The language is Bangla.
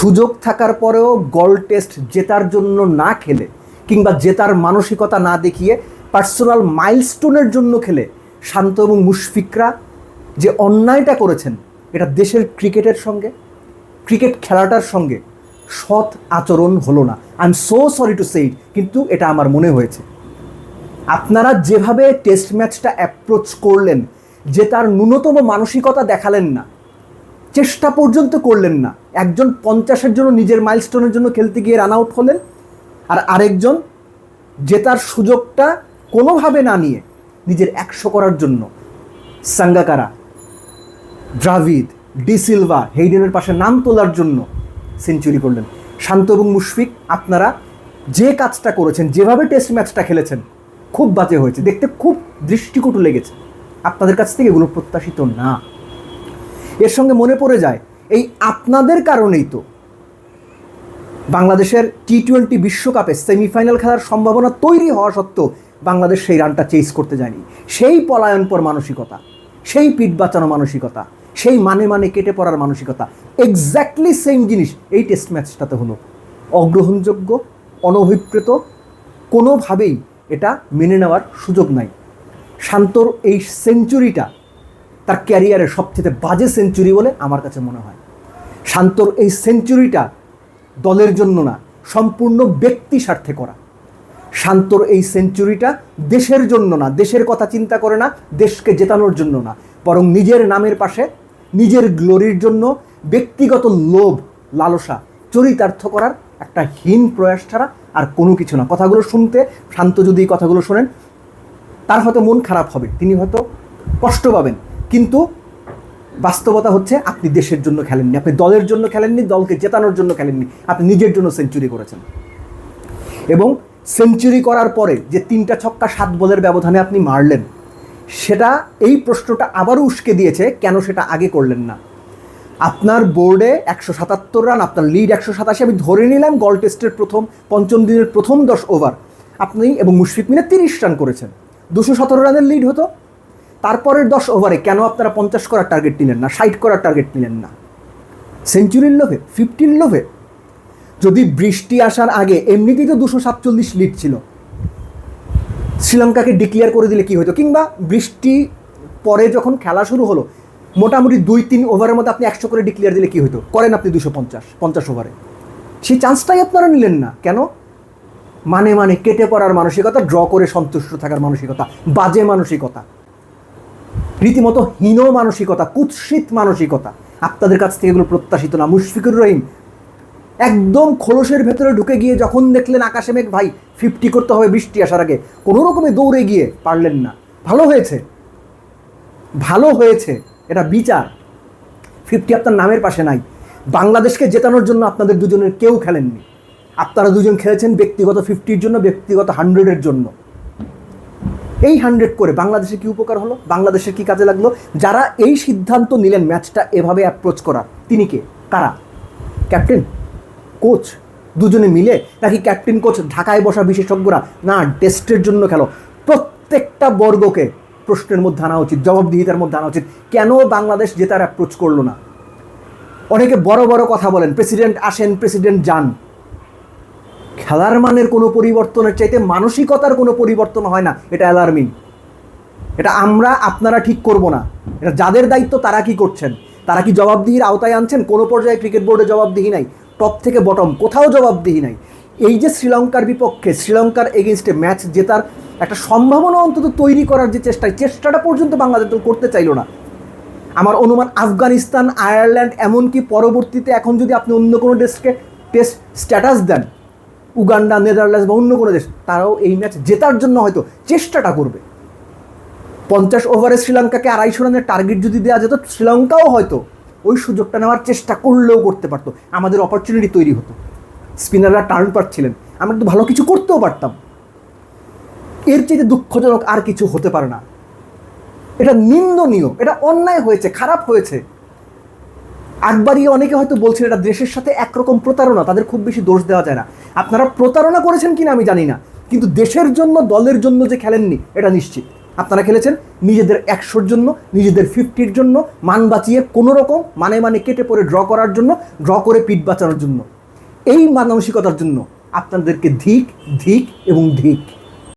সুযোগ থাকার পরেও গল টেস্ট জেতার জন্য না খেলে কিংবা জেতার মানসিকতা না দেখিয়ে পার্সোনাল মাইলস্টোনের জন্য খেলে শান্ত এবং মুশফিকরা যে অন্যায়টা করেছেন, এটা দেশের ক্রিকেটের সঙ্গে, ক্রিকেট খেলাটার সঙ্গে সৎ আচরণ হলো না। I am so sorry to সেই কিন্তু এটা আমার মনে হয়েছে। আপনারা যেভাবে টেস্ট ম্যাচটা অ্যাপ্রোচ করলেন, যে তার ন্যূনতম মানসিকতা দেখালেন না চেষ্টা পর্যন্ত করলেন না। একজন পঞ্চাশের জন্য নিজের মাইলস্টোনের জন্য খেলতে গিয়ে রান আউট হলেন আর আরেকজন জেতার সুযোগটা কোনোভাবে না নিয়ে নিজের একশো করার জন্য। সাঙ্গাকারা দ্রাভিদ ডি সিলভা, হেইডেনের পাশে নাম তোলার জন্য সেঞ্চুরি করলেন। শান্ত এবং মুশফিক, আপনারা যে কাজটা করেছেন, যেভাবে টেস্ট ম্যাচটা খেলেছেন, খুব বাজে হয়েছে। দেখতে খুব দৃষ্টিকটু লেগেছে। আপনাদের কাছ থেকে এগুলো প্রত্যাশিত না। এর সঙ্গে মনে পড়ে যায়, এই আপনাদের কারণেই তো। বাংলাদেশের টি টোয়েন্টি বিশ্বকাপে সেমিফাইনাল খেলার সম্ভাবনা তৈরি হওয়া সত্ত্বেও বাংলাদেশ সেই রানটা চেস করতে যায়নি। সেই পলায়নপর মানসিকতা, সেই পিঠ বাঁচানো মানসিকতা, সেই মানে মানে কেটে পড়ার মানসিকতা এক্স্যাক্টলি সেম জিনিস এই টেস্ট ম্যাচটাতে হলো। অগ্রহণযোগ্য, অনভিপ্রেত, কোনোভাবেই এটা মেনে নেওয়ার সুযোগ নাই। শান্তর এই সেঞ্চুরিটা তার ক্যারিয়ারের সবচেয়ে বাজে সেঞ্চুরি বলে আমার কাছে মনে হয়। শান্তর এই সেঞ্চুরিটা দলের জন্য না, সম্পূর্ণ ব্যক্তি স্বার্থে করা। শান্তর এই সেঞ্চুরিটা দেশের জন্য না, দেশের কথা চিন্তা করে না, দেশকে জেতানোর জন্য না, বরং নিজের নামের পাশে, নিজের গ্লোরির জন্য ব্যক্তিগত লোভ, লালসা, চরিতার্থ করার একটা হীন প্রয়াস ছাড়া আর কোনো কিছু না। কথাগুলো শুনতে, শান্ত যদি এই কথাগুলো শোনেন, তার হয়তো মন খারাপ হবে, তিনি হয়তো কষ্ট পাবেন। কিন্তু বাস্তবতা হচ্ছে আপনি দেশের জন্য খেলেননি, আপনি দলের জন্য খেলেননি, দলকে জেতানোর জন্য খেলেননি, আপনি নিজের জন্য সেঞ্চুরি করেছেন। এবং সেঞ্চুরি করার পরে যে তিনটা ছক্কা সাত বলের ব্যবধানে আপনি মারলেন, সেটা এই প্রশ্নটা আবারও উস্কে দিয়েছে, কেন সেটা আগে করলেন না? আপনার বোর্ডে একশো সাতাত্তর রান, আপনার লিড একশো সাতাশি, আমি ধরে নিলাম গল টেস্টের প্রথম, পঞ্চম দিনের প্রথম দশ ওভার আপনি এবং মুশফিক মিলে তিরিশ রান করেছেন। দুশো সতেরো রানের লিড হতো। তারপরের দশ ওভারে কেন আপনারা পঞ্চাশ করার টার্গেট নিলেন না, ষাট করার টার্গেট নিলেন না? সেঞ্চুরির লোভে ফিফটিন লোভে? যদি বৃষ্টি আসার আগে এমনিতেই তো দুশো সাতচল্লিশ লিড ছিল, শ্রীলঙ্কাকে ডিক্লেয়ার করে দিলে কি হতো? কিংবা বৃষ্টি পরে যখন খেলা শুরু হলো, মোটামুটি দুই তিন ওভারের মধ্যে আপনি একশো করে ডিক্লেয়ার দিলে কি হতো? করেন আপনি দুশো পঞ্চাশ পঞ্চাশ ওভারে। সেই চান্সটাই আপনারা নিলেন না। কেন? মানে মানে কেটে পড়ার মানসিকতা ড্র করে সন্তুষ্ট থাকার মানসিকতা, বাজে মানসিকতা। রীতিমতো হীন মানসিকতা, কুৎসিত মানসিকতা। আপনাদের কাছ থেকে এগুলো প্রত্যাশিত না। মুশফিকুর রহিম একদম খোলসের ভেতরে ঢুকে গিয়ে যখন দেখলেন আকাশে মেঘ, ভাই, ফিফটি করতে হবে বৃষ্টি আসার আগে। কোনো রকমে দৌড়ে গিয়ে পারলেন না। ভালো হয়েছে। ভালো হয়েছে। এটা বিচার। ফিফটি আপনার নামের পাশে নাই। বাংলাদেশকে জেতানোর জন্য আপনাদের দুজনের কেউ খেলেননি। আপনারা দুজন খেলেছেন ব্যক্তিগত ফিফটির জন্য, ব্যক্তিগত হান্ড্রেডের জন্য। এই হান্ড্রেড করে বাংলাদেশের কি উপকার হলো? বাংলাদেশের কি কাজে লাগল? যারা এই সিদ্ধান্ত নিলেন ম্যাচটা এভাবে অ্যাপ্রোচ করার তিনি কে? কারা? ক্যাপ্টেন কোচ দুজনে মিলে? নাকি ক্যাপ্টেন কোচ ঢাকায় বসা বিশেষজ্ঞরা? না টেস্টের জন্য খেলো। প্রত্যেকটা বর্গকে প্রশ্নের মধ্যে আনা উচিত, জবাবদিহিতার মধ্যে আনা উচিত। কেন বাংলাদেশ জেতার অ্যাপ্রোচ করল না? অনেকে বড় বড় কথা বলেন প্রেসিডেন্ট আসেন প্রেসিডেন্ট যান। খেলার মানের কোনো পরিবর্তনের চাইতে মানসিকতার কোনো পরিবর্তন হয় না, এটা অ্যালার্মিং এটা আমরা, আপনারা ঠিক করব না। এটা যাদের দায়িত্ব, তারা কি করছেন? তারা কি জবাবদিহির আওতায় আনছেন? কোনো পর্যায়ে ক্রিকেট বোর্ডে জবাবদিহি নাই। টপ থেকে বটম কোথাও জবাবদিহি নাই। এই যে শ্রীলঙ্কার বিপক্ষে, শ্রীলঙ্কার এগেনস্টে ম্যাচ জেতার একটা সম্ভাবনা অন্তত তৈরি করার যে চেষ্টা চেষ্টাটা পর্যন্ত বাংলাদেশ দল করতে চাইলো না। আমার অনুমান, আফগানিস্তান, আয়ারল্যান্ড, এমনকি পরবর্তীতে এখন যদি আপনি অন্য কোনো দেশকে টেস্ট স্ট্যাটাস দেন উগান্ডা, নেদারল্যান্ডস বা অন্য কোনো দেশ, তারাও এই ম্যাচ জেতার জন্য হয়তো চেষ্টাটা করবে। পঞ্চাশ ওভারে শ্রীলঙ্কাকে আড়াইশো রানের টার্গেট যদি দেওয়া যেত, শ্রীলঙ্কাও হয়তো ওই সুযোগটা নেওয়ার চেষ্টা করলেও করতে পারতো। আমাদের অপরচুনিটি তৈরি হতো। স্পিনাররা টার্ন পাচ্ছিলেন আমরা একটু ভালো কিছু করতেও পারতাম। এর চাইতে দুঃখজনক আর কিছু হতে পারে না। এটা নিন্দনীয়, এটা অন্যায় হয়েছে, খারাপ হয়েছে। একবারই অনেকে হয়তো বলছেন এটা দেশের সাথে একরকম প্রতারণা, তাদের খুব বেশি দোষ দেওয়া যায় না। আপনারা প্রতারণা করেছেন কিনা আমি জানি না। কিন্তু দেশের জন্য, দলের জন্য যে খেলেননি, এটা নিশ্চিত। আপনারা খেলেছেন নিজেদের একশোর জন্য, নিজেদের ফিফটির জন্য, মান বাঁচিয়ে কোনো রকম মানে মানে কেটে পড়ে ড্র করার জন্য ড্র করে পিঠ বাঁচানোর জন্য। এই মানসিকতার জন্য আপনাদেরকে ধিক ধিক এবং ধিক।